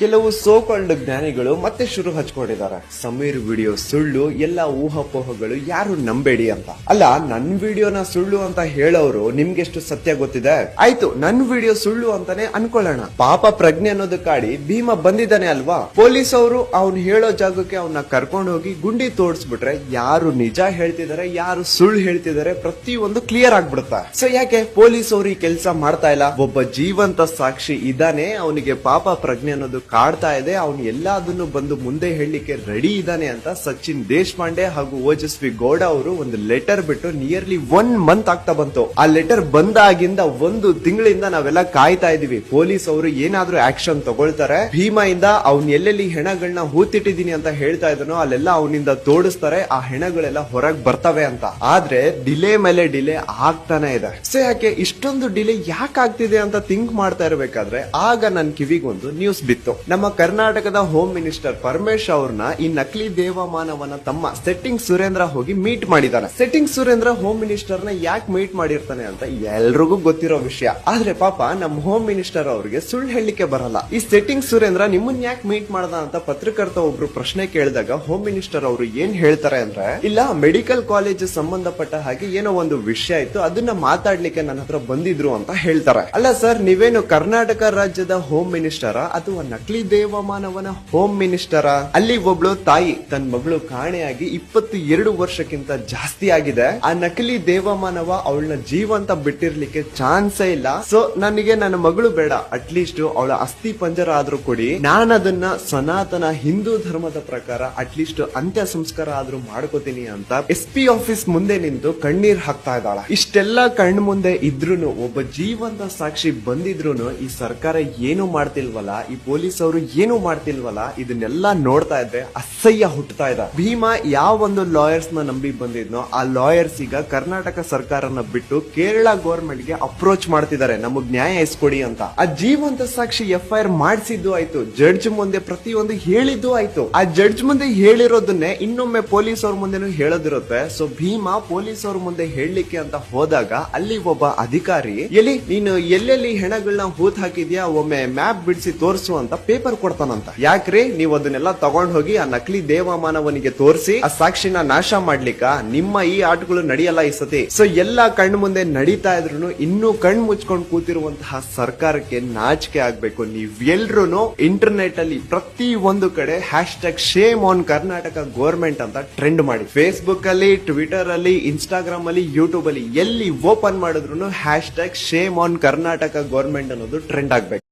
ಕೆಲವು ಸೋಕಾಲ್ಡ್ ಜ್ಞಾನಿಗಳು ಮತ್ತೆ ಶುರು ಹಚ್ಕೊಂಡಿದ್ದಾರೆ. ಸಮೀರ್ ವಿಡಿಯೋ ಸುಳ್ಳು, ಎಲ್ಲ ಊಹಾಪೋಹಗಳು ಯಾರು ನಂಬೇಡಿ ಅಂತ. ಅಲ್ಲ, ನನ್ ವಿಡಿಯೋನ ಸುಳ್ಳು ಅಂತ ಹೇಳೋರು ನಿಮ್ಗೆಷ್ಟು ಸತ್ಯ ಗೊತ್ತಿದೆ? ಆಯ್ತು, ನನ್ ವಿಡಿಯೋ ಸುಳ್ಳು ಅಂತಾನೆ ಅನ್ಕೊಳ್ಳೋಣ. ಪಾಪ ಪ್ರಜ್ಞೆ ಅನ್ನೋದು ಕಾಡಿ ಭೀಮ ಬಂದಿದ್ದಾನೆ ಅಲ್ವಾ? ಪೊಲೀಸ್ ಅವರು ಅವ್ನ್ ಹೇಳೋ ಜಾಗಕ್ಕೆ ಅವನ್ನ ಕರ್ಕೊಂಡು ಹೋಗಿ ಗುಂಡಿ ತೋಡ್ಸ್ಬಿಟ್ರೆ ಯಾರು ನಿಜ ಹೇಳ್ತಿದಾರೆ, ಯಾರು ಸುಳ್ಳು ಹೇಳ್ತಿದಾರೆ ಪ್ರತಿಯೊಂದು ಕ್ಲಿಯರ್ ಆಗ್ಬಿಡುತ್ತೆ. ಸೊ ಯಾಕೆ? ಪೊಲೀಸ್ ಅವರು ಈ ಕೆಲಸ ಮಾಡ್ತಾ ಇಲ್ಲ? ಒಬ್ಬ ಜೀವಂತ ಸಾಕ್ಷಿ ಇದ್ದಾನೆ, ಅವನಿಗೆ ಪಾಪ ಪ್ರಜ್ಞೆ ಅನ್ನೋದು ಕಾಡ್ತಾ ಇದೆ. ಅವನು ಎಲ್ಲದನ್ನು ಬಂದು ಮುಂದೆ ಹೇಳಲಿಕ್ಕೆ ರೆಡಿ ಇದ್ದಾನೆ ಅಂತ ಸಚಿನ್ ದೇಶಪಾಂಡೆ ಹಾಗೂ ಓಜಸ್ವಿ ಗೌಡ ಅವರು ಒಂದು ಲೆಟರ್ ಬಿಟ್ಟು ನಿಯರ್ಲಿ ಒನ್ ಮಂತ್ ಆಗ್ತಾ ಬಂತು. ಆ ಲೆಟರ್ ಬಂದಾಗಿಂದ ಒಂದು ತಿಂಗಳಿಂದ ನಾವೆಲ್ಲ ಕಾಯ್ತಾ ಇದೀವಿ ಪೊಲೀಸ್ ಅವರು ಏನಾದ್ರೂ ಆಕ್ಷನ್ ತಗೊಳ್ತಾರೆ. ಭೀಮಯಿಂದ ಅವ್ನ್ ಎಲ್ಲೆಲ್ಲಿ ಹೆಣಗಳನ್ನ ಹೂತಿಟ್ಟಿದೀನಿ ಅಂತ ಹೇಳ್ತಾ ಇದ್ದಾನೋ ಅಲ್ಲೆಲ್ಲ ಅವನಿಂದ ತೋಡಿಸ್ತಾರೆ. ಆ ಹೆಣಗಳೆಲ್ಲ ಹೊರಗ್ ಬರ್ತವೆ ಅಂತ. ಆದ್ರೆ ಡಿಲೇ ಮೇಲೆ ಡಿಲೇ ಆಗ್ತಾನೆ ಇದೆ. ಸೊ ಯಾಕೆ ಇಷ್ಟೊಂದು ಡಿಲೇ ಯಾಕೆ ಆಗ್ತಿದೆ ಅಂತ ಥಿಂಕ್ ಮಾಡ್ತಾ ಇರ್ಬೇಕಾದ್ರೆ ಆಗ ನನ್ ಕಿವಿಗೊಂದು ನ್ಯೂಸ್ ಬಿತ್ತು. ನಮ್ಮ ಕರ್ನಾಟಕದ ಹೋಮ್ ಮಿನಿಸ್ಟರ್ ಪರಮೇಶ್ ಅವ್ರನ್ನ ಈ ನಕಲಿ ದೇವಮಾನವನ ತಮ್ಮ ಸೆಟ್ಟಿಂಗ್ ಸುರೇಂದ್ರ ಹೋಗಿ ಮೀಟ್ ಮಾಡಿದಾನೆ ಸೆಟ್ಟಿಂಗ್ ಸುರೇಂದ್ರ ಹೋಮ್ ಮಿನಿಸ್ಟರ್ನ ಯಾಕೆ ಮೀಟ್ ಮಾಡಿರ್ತಾನೆ ಅಂತ ಎಲ್ರಿಗೂ ಗೊತ್ತಿರೋ ವಿಷಯ. ಆದ್ರೆ ಪಾಪ ನಮ್ಮ ಹೋಮ್ ಮಿನಿಸ್ಟರ್ ಅವ್ರಿಗೆ ಸುಳ್ಳು ಹೇಳಲಿಕ್ಕೆ ಬರಲ್ಲ. ಈ ಸೆಟ್ಟಿಂಗ್ ಸುರೇಂದ್ರ ನಿಮ್ಮನ್ನ ಯಾಕೆ ಮೀಟ್ ಮಾಡ್ದ ಅಂತ ಪತ್ರಕರ್ತ ಒಬ್ರು ಪ್ರಶ್ನೆ ಕೇಳಿದಾಗ ಹೋಮ್ ಮಿನಿಸ್ಟರ್ ಅವರು ಏನ್ ಹೇಳ್ತಾರೆ ಅಂದ್ರೆ, ಇಲ್ಲ ಮೆಡಿಕಲ್ ಕಾಲೇಜ್ ಸಂಬಂಧಪಟ್ಟ ಹಾಗೆ ಏನೋ ಒಂದು ವಿಷಯ ಇತ್ತು, ಅದನ್ನ ಮಾತಾಡ್ಲಿಕ್ಕೆ ನನ್ನ ಹತ್ರ ಬಂದಿದ್ರು ಅಂತ ಹೇಳ್ತಾರೆ. ಅಲ್ಲ ಸರ್, ನೀವೇನು ಕರ್ನಾಟಕ ರಾಜ್ಯದ ಹೋಮ್ ಮಿನಿಸ್ಟರ್ ಅಥವಾ ದೇವಮಾನವನ ಹೋಮ್ ಮಿನಿಸ್ಟರ ಅಲ್ಲಿ ಒಬ್ಳು ತಾಯಿ ತನ್ನ ಮಗಳು ಕಾಣೆಯಾಗಿ ಇಪ್ಪತ್ತು ಎರಡು ವರ್ಷಕ್ಕಿಂತ ಜಾಸ್ತಿ ಆಗಿದೆ. ಆ ನಕಲಿ ದೇವಮಾನವ ಅವಳನ್ನ ಜೀವಂತ ಬಿಟ್ಟಿರ್ಲಿಕ್ಕೆ ಚಾನ್ಸೇ ಇಲ್ಲ. ಸೊ ನನಗೆ ನನ್ನ ಮಗಳು ಬೇಡ. ಅಟ್ಲೀಸ್ಟ್ ಅವಳ ಅಸ್ಥಿ ಪಂಜರ ಆದ್ರೂ ಕೊಡಿ. ನಾನು ಅದನ್ನ ಸನಾತನ ಹಿಂದೂ ಧರ್ಮದ ಪ್ರಕಾರ ಅಟ್ಲೀಸ್ಟ್ ಅಂತ್ಯ ಸಂಸ್ಕಾರ ಆದ್ರೂ ಮಾಡ್ಕೋತೀನಿ ಅಂತ ಎಸ್ ಪಿ ಆಫೀಸ್ ಮುಂದೆ ನಿಂತು ಕಣ್ಣೀರ್ ಹಾಕ್ತಾ ಇದ್ದಾಳ. ಇಷ್ಟೆಲ್ಲ ಕಣ್ಣು ಮುಂದೆ ಇದ್ರೂನು, ಒಬ್ಬ ಜೀವಂತ ಸಾಕ್ಷಿ ಬಂದಿದ್ರೂನು ಈ ಸರ್ಕಾರ ಏನು ಮಾಡ್ತಿಲ್ವಲ್ಲ? ಈ ಪೊಲೀಸ್ ಅವರು ಏನು ಮಾಡ್ತಿಲ್ವಲ್ಲ, ಇದನ್ನೆಲ್ಲ ನೋಡ್ತಾ ಇದ್ರೆ ಅಸಹ್ಯ ಹುಟ್ಟತಾ ಇದೆ. ಭೀಮ ಯಾವ ಒಂದು ಲಾಯರ್ಸ್ನ ನಂಬಿ ಬಂದಿದ್ನೋ, ಆ ಲಾಯರ್ಸ್ ಈಗ ಕರ್ನಾಟಕ ಸರ್ಕಾರನ ಬಿಟ್ಟು ಕೇರಳ ಗೌರ್ಮೆಂಟ್ಗೆ ಅಪ್ರೋಚ್ ಮಾಡ್ತಿದ್ದಾರೆ. ನಮಗ್ ನ್ಯಾಯ ಇಸ್ಕೊಡಿ ಅಂತ. ಆ ಜೀವಂತ ಸಾಕ್ಷಿ ಎಫ್ ಐ ಆರ್ ಮಾಡಿಸಿದ್ದು ಆಯ್ತು. ಜಡ್ಜ್ ಮುಂದೆ ಪ್ರತಿಯೊಂದು ಹೇಳಿದ್ದು ಆಯ್ತು. ಆ ಜಡ್ಜ್ ಮುಂದೆ ಹೇಳಿರೋದನ್ನೇ ಇನ್ನೊಮ್ಮೆ ಪೊಲೀಸ್ ಅವ್ರ ಮುಂದೆನು ಹೇಳೋದಿರುತ್ತೆ. ಸೊ ಭೀಮಾ ಪೊಲೀಸ್ ಅವ್ರ ಮುಂದೆ ಹೇಳಲಿಕ್ಕೆ ಅಂತ ಹೋದಾಗ ಅಲ್ಲಿ ಒಬ್ಬ ಅಧಿಕಾರಿ, ಎಲ್ಲಿ, ನೀನು ಎಲ್ಲೆಲ್ಲಿ ಹೆಣಗಳನ್ನ ಹೂತ್ ಹಾಕಿದ್ಯಾ? ಒಮ್ಮೆ ಮ್ಯಾಪ್ ಬಿಡಿಸಿ ತೋರಿಸು ಅಂತ ಪೇಪರ್ ಕೊಡ್ತಾನಂತ. ಯಾಕ್ರಿ ನೀವ್ ಅದನ್ನೆಲ್ಲ ತಗೊಂಡ್ ಹೋಗಿ ಆ ನಕಲಿ ದೇವಮಾನವನಿಗೆ ತೋರಿಸಿ ಆ ಸಾಕ್ಷಿನ ನಾಶ ಮಾಡ್ಲಿಕ್ಕ ನಿಮ್ಮ ಈ ಆಟಗಳು ನಡೆಯಲ್ಲ ಈ ಸತಿ. ಸೊ ಎಲ್ಲಾ ಕಣ್ಣು ಮುಂದೆ ನಡೀತಾ ಇದ್ರು ಇನ್ನೂ ಕಣ್ ಮುಚ್ಕೊಂಡ್ ಕೂತಿರುವಂತಹ ಸರ್ಕಾರಕ್ಕೆ ನಾಚಿಕೆ ಆಗ್ಬೇಕು. ನೀವೆಲ್ರೂ ಇಂಟರ್ನೆಟ್ ಅಲ್ಲಿ ಪ್ರತಿ ಒಂದು ಕಡೆ hashtag shame on Karnataka government ಅಂತ ಟ್ರೆಂಡ್ ಮಾಡಿ. ಫೇಸ್ಬುಕ್ ಅಲ್ಲಿ ಟ್ವಿಟರ್ ಅಲ್ಲಿ ಇನ್ಸ್ಟಾಗ್ರಾಮ್ ಅಲ್ಲಿ ಯೂಟ್ಯೂಬ್ ಅಲ್ಲಿ ಎಲ್ಲಿ ಓಪನ್ ಮಾಡಿದ್ರು hashtag shame on Karnataka government ಅನ್ನೋದು ಟ್ರೆಂಡ್ ಆಗ್ಬೇಕು.